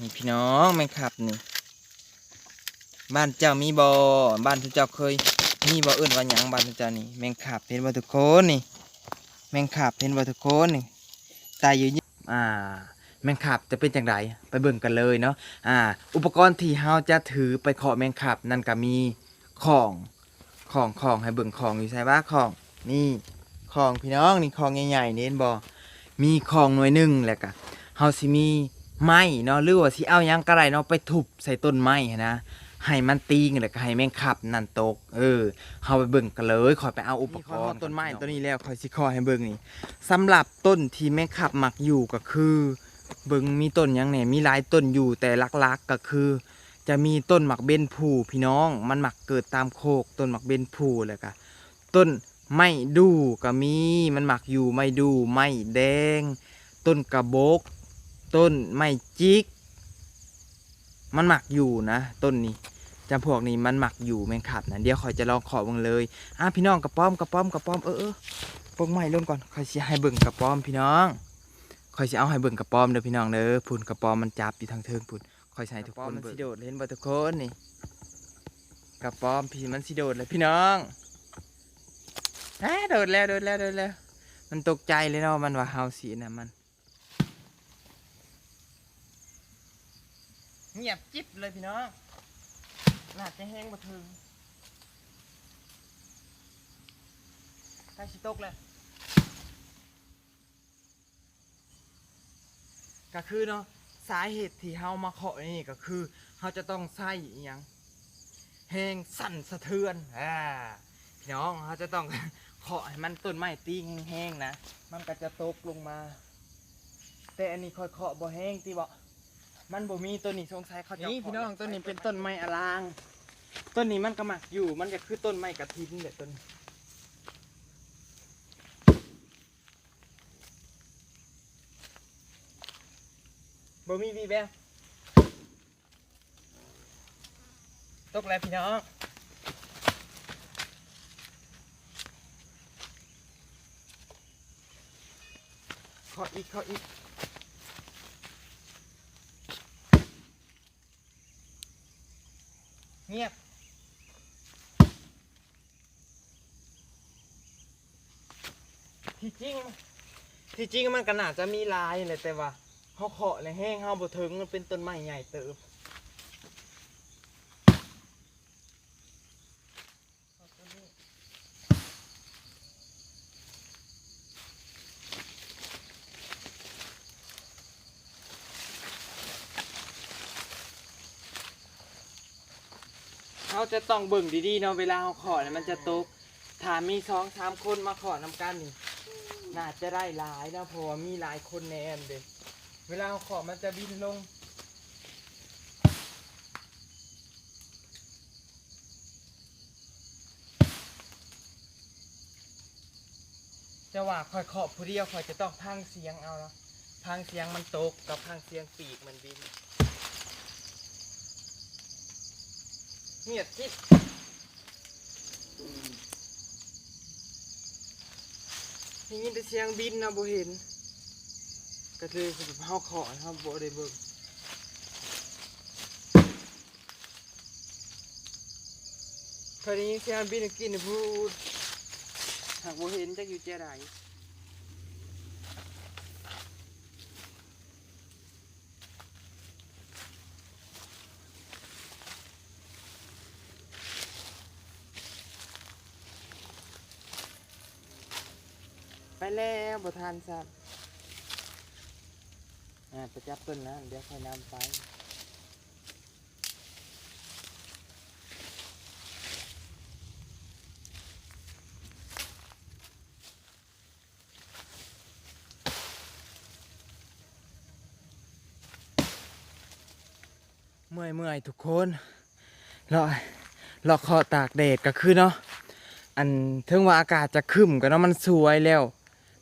นี่พี่น้องแมงขับนี่ บ้านเจ้ามีบ่บ้านทุกเจ้าเคย มีบ่เอื่นว่าหยังบ้านทุกเจ้านี่แมงขับเห็นบ่ทุกคนนี่ แมงขับเห็นบ่ทุกคนนี่ตายอยู่นี่อ่า แมงขับจะเป็นจังไดไปเบิ่งกันเลยเนาะอ่า อุปกรณ์ที่เฮาจะถือไปเคาะแมงขับนั่นก็มีของของของให้เบิ่งของอยู่ใช่ปะของนี่ของพี่น้องนี่ของใหญ่ๆเห็นบ่มีของหน่วยหนึ่งแหล้วก็เฮาสิมี ไม้เนาะหรือว่าสิเอายังก็ได้เนาะไปทุบใส่ต้นไม้นะให้มันตีงแล้วก็ให้แมงขับนั่นตก เออเฮาไปเบิ่งกันเลยขอยไปเอาอุปกรณ์ต้นไม้ต้นนี้แล้วขอยสิขอให้เบิ่งนี่สำหรับต้นที่แมงขับหมักอยู่ก็คือ เบิ่งมีต้นยังเนี่ยมีหลายต้นอยู่แต่ลักๆก็คือ จะมีต้นหมักเบนผูพี่น้อง มันหมักเกิดตามโคกต้นหมักเบนผูเลยก็ต้นไม้ดูก็มีมันหมักอยู่ไม้ดูไม้แดง ต้นกระบก ต้นไม้จิก มันหมักอยู่นะ ต้นนี้จำพวกนี้มันหมักอยู่แมงขับนะเดี๋ยวคอยจะลองขอเบิ่งเลยอะพี่น้องกระป้อมกระป้อมกระป้อมเออเออปลงไม้ลงก่อนคอยสิให้เบิ่งกระป้อมพี่น้องคอยสิเอาให้เบิ่งกระป้อมเด้อพี่น้องเด้อพุ่นกระป้อมมันจับอยู่ทางเทิงพุ่นคอยสิใช้ทุกคนมันสิโดดเห็นบ่ทุกคนนี่กระป้อมพี่มันสิโดดเลยพี่น้องอ่าโดดแล้วโดดแล้วโดดแล้ว มันตกใจเลยเนาะมันว่าเฮาสิน่ะมัน เงียบจิ๊บเลยพี่น้องหนาจะแห้งบ่ถึงใกล้สิตกแล้วก็คือเนาะสาเหตุที่เฮามาเคาะนี่ก็คือเฮาจะต้องใส่อหยังแห้งสั่นสะเทือนอ่าพี่น้องเฮาจะต้องเคาะให้มันต้นไม้ตีแห้งๆนะ มันก็จะตกลงมา แต่อันนี้ค่อยเคาะบ่แห้งติบ่ มันบ่มีต้นนี้สงสัยเขาจะนี่พี่น้องต้นนี้เป็นต้นไม้อลาง ต้นนี้มันก็มักอยู่ มันก็คือต้นไม้กระถินแหละต้นบ่มีวีแววตกแล้วพี่น้องขออีกขออีก เงียบ ที่จริง ที่จริงมันก็น่าจะมีลายเลยแต่ว่าเขาเคาะเลยแห้งเขาบ่ถึงมันเป็นต้นไม้ใหญ่เติบ จะต้องเบิ่งดีๆเนาะเวลาเขาเคาะเนี่ยมันจะตกถ้ามีสองสามคนมาเคาะนำกันนี่น่าจะได้หลายเนาะเพราะว่ามีหลายคนแน่นเด็เวลาเอาขอมันจะบินลง จะว่าคอยเคาะผู้เดียวคอยจะต้องพังเสียงเอาแล้วพังเสียงมันตกกับพังเสียงปีกมันบิน เงียบจิ๊บได้ยินแต่เสียงบินนะบ่เห็นก็เลยคือเฮาขอครับบ่ได้เบิ่งเคยได้ยินเสียงบินกินพูดหากบ่เห็นจักอยู่เจ้าใด ไปแล้วบ่ทันสัตว์อ่าไปจับต้นนะเดี๋ยวค่อยนำไปเมื่อยเมื่อยทุกคนรอรอคอตากแดดก็คือเนาะอันถึงว่าอากาศจะครึ้มก็เนาะมันสวยแล้ว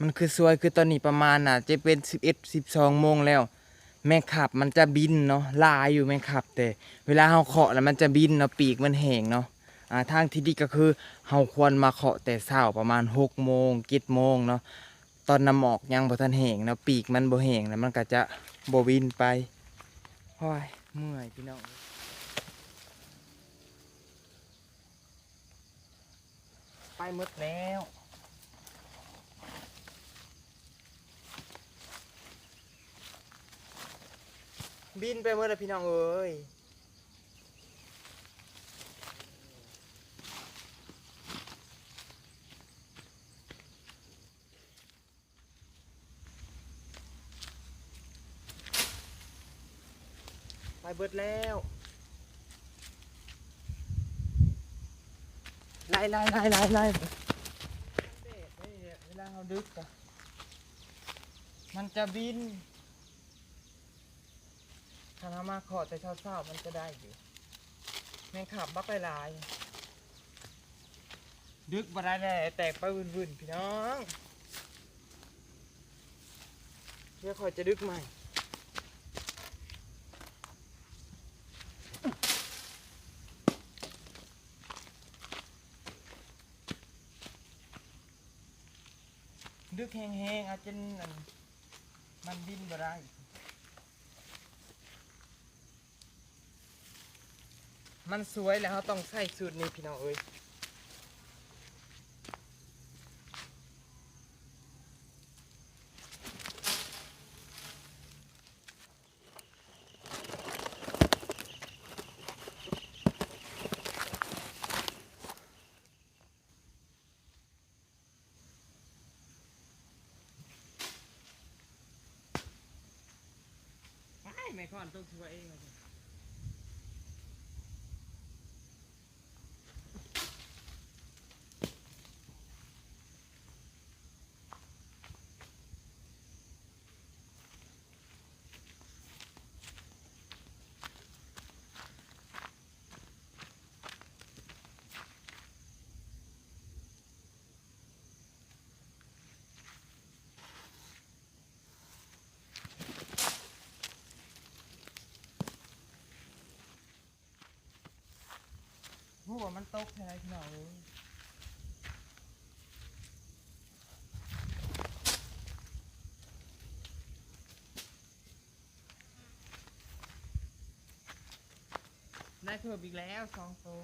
มันคือสวยคือตอนนี้ประมาณน่ะ จะเป็นสิบเอ็ดสิบสองโมงแล้ว แมงขับมันจะบินเนาะลายอยู่แมงขับ แต่ เวลาเฮาเคาะแล้วมันจะบินเนาะปีกมันแห้งเนาะอ่าทางที่ดีก็คือเฮาควรมาเคาะแต่เช้าประมาณหกโมงเจ็ดโมงเนาะตอนน้ำหมอกยังบ่ทันแห้งเนาะปีกมันบ่แห้งแล้วมันก็จะบ่บินไปโอ้ยเมื่อยพี่น้องไปหมดแล้ว บินไปหมดแล้วพี่น้องเอ้ยไปเบิดแล้วไล่ไล่ไล่ไล่ไล่เวลาเราดึกอะมันจะบิน ถ้าเรามาขอแต่เช้าๆมันจะได้อยู่แมงขับบักหลายๆดึกมาได้แน่แตกไปวุ่นๆพี่น้องเดี๋ยวคอยจะดึกใหม่ดึกแห้งๆอาจจะมันบินบ่ได้ มันสวยแล้วเราต้องใส่สูตรนี้พี่น้องเอ้ยไม่ไม่ค่อนต้องช่วยเอง หัวมันตกใช่ไหมพี่น้องเอ้ยได้เพิ่มอีกแล้วสองตัว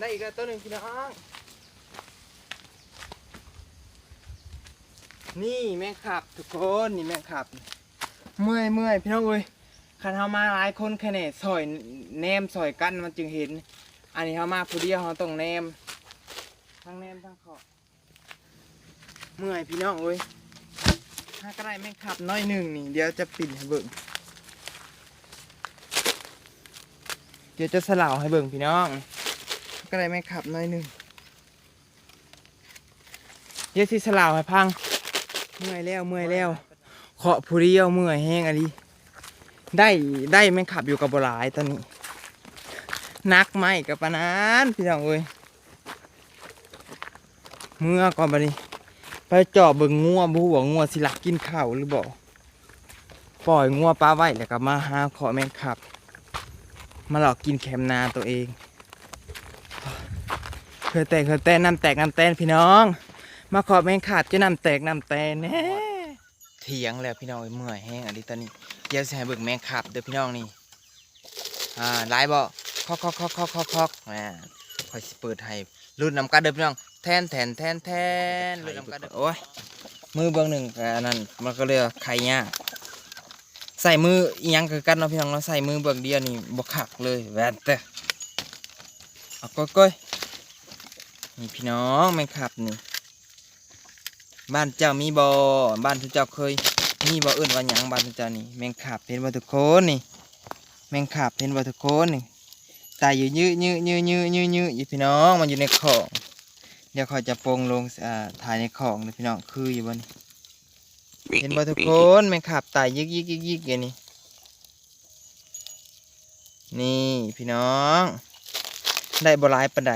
ได้อีกแล้วตัวหนึ่งพี่น้องนี่แม่งขับ ทุกคนนี่แม่งขับ เมื่อยเมื่อยพี่น้องเอ้ยคันเฮามาหลายคนแค่ไหนซอยแนมซอยกันมันจึงเห็น อันนี้เฮามาผู้เดียวเฮาต้องแนมทั้งแนมทั้งขอบเมื่อยพี่น้องเอ้ยถ้าก็ได้แม่งขับน้อยหนึ่งนี่เดี๋ยวจะปิ่นให้เบิ่งเดี๋ยวจะสลาวให้เบิ่งพี่น้อง ก็ได้แม่งขับน้อยหนึ่งเดี๋ยวสิสลาวให้พัง เมื่อยแล้วเมื่อยแล้วเคาะผู้เดียวเมื่อยแห้งอะไรได้ได้แม่งขับอยู่กับบหลายตอนนี้ นักไหมกับปานนั้นพี่น้องเอ้ยเมื่อก่อนบัดนี้ ไปเจาะเบิ่งงัวบูว่างัวสิหลักกินข้าวหรือบ่ปล่อยงัวปลาไว้แล้วก็มาหาเคาะแม่งขับ มาหลอกกินแคมนาตัวเอง เคยแตกเคยแตนน้ำแตกน้ำแตนพี่น้อง มาขอแมงขาดจะนำแตกนำแตนแน่เถียงแล้วพี่น้องเอ้ยเมื่อยแห้งอันนี้ตอนนี้เดี๋ยวสิให้เบิ่งแมงขับเด้อพี่น้องนี่อ่าหลายบ่คอกคอกคอกคอกคอกคอกอ่าค่อยสิเปิดให้รุ่นนำกันเด้อพี่น้องแทนแทนแทนแทนรุ่นนำกันเด้อโอ้ยมือเบื้องหนึ่งกับอันนั้นมันก็เลยว่าไข่ยากใส่มืออีหยังคือกันเนาะพี่น้องเนาะใส่มือเบื้องเดียวนี่บ่คักเลยแหวนเตะเอาก้อยๆ นี่พี่น้องแมงขับนี่ บ้านเจ้ามีบ่บ้านทุกเจ้าเคย มีบ่เอิ้นว่าหยังบ้านทุกเจ้านี่แมงขับเห็นบ่ทุกคนนี่ แมงขับเห็นบ่ทุกคนนี่ตายอยู่ยื้ยื้ยื้ยื้ยื้ยื้อยู่พี่น้องมันอยู่ในของเดี๋ยวขาจะปงลงอ่าถ่ายในของเลยพี่น้องคืออยู่บนเห็นบ่ทุกคนแมงขับตายยึกยึกยึกยึกอย่างนี้นี่พี่น้อง ได้บ่หลายปานใด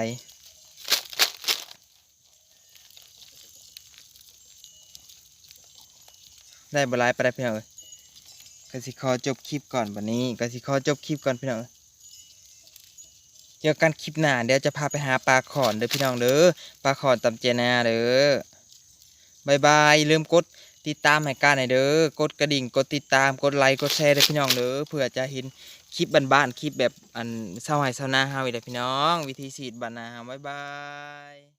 ได้บหลายไปได้พี่น้องเอ้ยกสิขอจบคลิปก่อนวันนี้กสิขอจบคลิปก่อนพี่น้องเจอกันคลิปหน้าเดี๋ยวจะพาไปหาปลาขอนเด้อพี่น้องเด้อปลาขอนตำเจนาเด้อบายบายลืมกดติดตามให้การหน่อยเด้อกดกระดิ่งกดติดตามกดไลค์กดแชร์เด้อพี่น้องเด้อเพื่อจะเห็นคลิปบ้านๆคลิปแบบอันเศร้าไห้เศร้าหน้าเฮาอีกเด้อพี่น้อง วิธีสีดบ้านนาเฮาบายบาย